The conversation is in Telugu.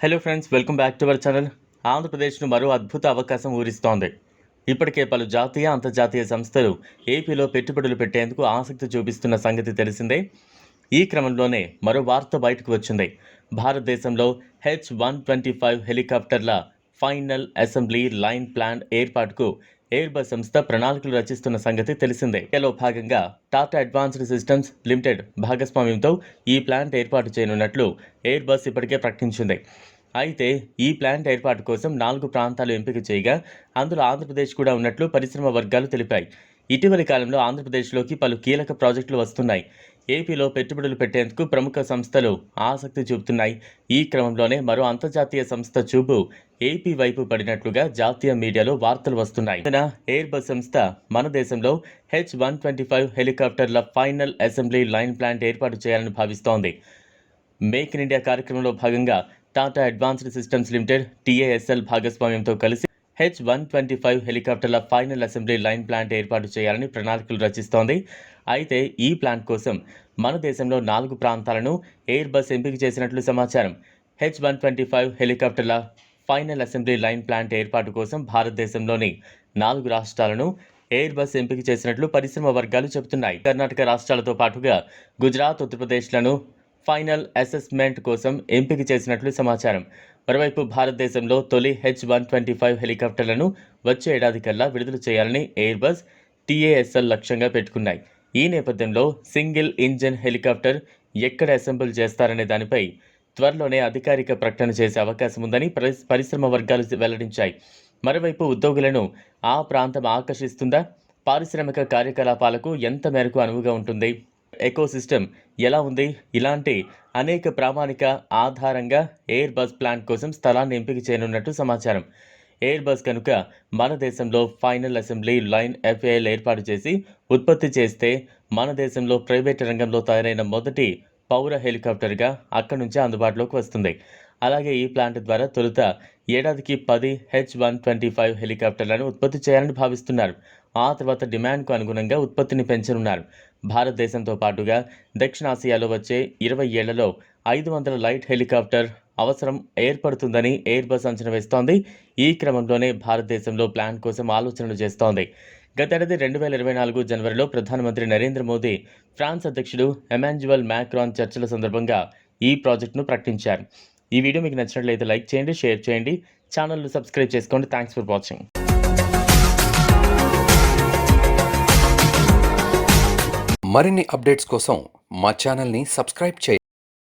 Hello friends welcome back to our channel ఆంధ్రప్రదేశ్ను మరో అద్భుత అవకాశం ఊరిస్తోంది. ఇప్పటికే పలు జాతీయ అంతర్జాతీయ సంస్థలు ఏపీలో పెట్టుబడులు పెట్టేందుకు ఆసక్తి చూపిస్తున్న సంగతి తెలిసిందే. ఈ క్రమంలోనే మరో వార్త బయటకు వచ్చింది. భారతదేశంలో హెచ్ వన్ ట్వంటీ ఫైవ్ హెలికాప్టర్ల ఫైనల్ అసెంబ్లీ లైన్ ప్లాన్ ఏర్పాటుకు ఎయిర్బస్ సంస్థ ప్రణాళికలు రచిస్తున్న సంగతి తెలిసిందే. ఇందులో భాగంగా టాటా అడ్వాన్స్డ్ సిస్టమ్స్ లిమిటెడ్ భాగస్వామ్యంతో ఈ ప్లాంట్ ఏర్పాటు చేయనున్నట్లు ఎయిర్బస్ ఇప్పటికే ప్రకటించింది. అయితే ఈ ప్లాంట్ ఏర్పాటు కోసం నాలుగు ప్రాంతాలు ఎంపిక చేయగా అందులో ఆంధ్రప్రదేశ్ కూడా ఉన్నట్లు పరిశ్రమ వర్గాలు తెలిపాయి. ఇటీవలి కాలంలో ఆంధ్రప్రదేశ్లోకి పలు కీలక ప్రాజెక్టులు వస్తున్నాయి. ఏపీలో పెట్టుబడులు పెట్టేందుకు ప్రముఖ సంస్థలు ఆసక్తి చూపుతున్నాయి. ఈ క్రమంలోనే మరో అంతర్జాతీయ సంస్థ చూపు ఏపీ వైపు పడినట్లుగా జాతీయ మీడియాలో వార్తలు వస్తున్నాయి. ఇందున ఎయిర్ బస్ సంస్థ మన దేశంలో హెచ్ వన్ ట్వంటీ ఫైవ్ హెలికాప్టర్ల ఫైనల్ అసెంబ్లీ లైన్ ప్లాంట్ ఏర్పాటు చేయాలని భావిస్తోంది. మేక్ ఇన్ ఇండియా కార్యక్రమంలో భాగంగా Tata advanced systems limited TASL భాగస్వామ్యంతో కలిసి హెచ్ వన్ ట్వంటీ ఫైవ్ హెలికాప్టర్ల ఫైనల్ అసెంబ్లీ లైన్ ప్లాంట్ ఏర్పాటు చేయాలని ప్రణాళికలు రచిస్తోంది. అయితే ఈ ప్లాంట్ కోసం మన దేశంలో నాలుగు ప్రాంతాలను ఎయిర్ బస్ ఎంపిక చేసినట్లు సమాచారం. హెచ్ వన్ ట్వంటీ ఫైవ్ హెలికాప్టర్ల ఫైనల్ అసెంబ్లీ లైన్ ప్లాంట్ ఏర్పాటు కోసం భారతదేశంలోని నాలుగు రాష్ట్రాలను ఎయిర్ బస్ ఎంపిక చేసినట్లు పరిశ్రమ వర్గాలు చెబుతున్నాయి. కర్ణాటక రాష్ట్రాలతో పాటుగా గుజరాత్ ఉత్తరప్రదేశ్లను ఫైనల్ అసెస్మెంట్ కోసం ఎంపిక చేసినట్లు సమాచారం. మరోవైపు భారతదేశంలో తొలి హెచ్ వన్ ట్వంటీ ఫైవ్ హెలికాప్టర్లను వచ్చే ఏడాది కల్లా విడుదల చేయాలని ఎయిర్బస్ టీఏఎస్ఎల్ లక్ష్యంగా పెట్టుకున్నాయి. ఈ నేపథ్యంలో సింగిల్ ఇంజన్ హెలికాప్టర్ ఎక్కడ అసెంబుల్ చేస్తారనే దానిపై త్వరలోనే అధికారిక ప్రకటన చేసే అవకాశం ఉందని పరిశ్రమ వర్గాలు వెల్లడించాయి. మరోవైపు ఉద్యోగులను ఆ ప్రాంతం ఆకర్షిస్తుందా? పారిశ్రామిక కార్యకలాపాలకు ఎంత మేరకు అనువుగా ఉంటుంది? ఎకోసిస్టమ్ ఎలా ఉంది? ఇలాంటి అనేక ప్రామాణిక ఆధారంగా ఎయిర్ బస్ ప్లాంట్ కోసం స్థలాన్ని ఎంపిక చేయనున్నట్టు సమాచారం. ఎయిర్ బస్ కనుక మన దేశంలో ఫైనల్ అసెంబ్లీ లైన్ ఎఫ్ఏఎల్ ఏర్పాటు చేసి ఉత్పత్తి చేస్తే మన దేశంలో ప్రైవేట్ రంగంలో తయారైన మొదటి పౌర హెలికాప్టర్గా అక్కడి నుంచే అందుబాటులోకి వస్తుంది. అలాగే ఈ ప్లాంట్ ద్వారా తొలుత ఏడాదికి పది హెచ్ వన్ ట్వంటీ ఫైవ్ హెలికాప్టర్లను ఉత్పత్తి చేయాలని భావిస్తున్నారు. ఆ తర్వాత డిమాండ్కు అనుగుణంగా ఉత్పత్తిని పెంచనున్నారు. భారతదేశంతో పాటుగా దక్షిణాసియాలో వచ్చే ఇరవై ఏళ్ళలో ఐదు వందల లైట్ హెలికాప్టర్ అవసరం ఏర్పడుతుందని ఎయిర్ బస్ అంచనా వేస్తోంది. ఈ క్రమంలోనే భారతదేశంలో ప్లాన్ కోసం ఆలోచనలు చేస్తోంది. గతేడాది రెండు వేల ఇరవై నాలుగు జనవరిలో ప్రధానమంత్రి నరేంద్ర మోదీ ఫ్రాన్స్ అధ్యక్షుడు ఎమాన్జువల్ మ్యాక్రాన్ చర్చల సందర్భంగా ఈ ప్రాజెక్టును ప్రకటించారు. ఈ వీడియో మీకు నచ్చినట్లయితే లైక్ చేయండి షేర్ చేయండి. ఛానల్ను సబ్స్క్రైబ్ చేసుకోండి. Thanks for watching. మరిన్ని అప్డేట్స్ కోసం మా ఛానల్ని సబ్స్క్రైబ్ చేయండి.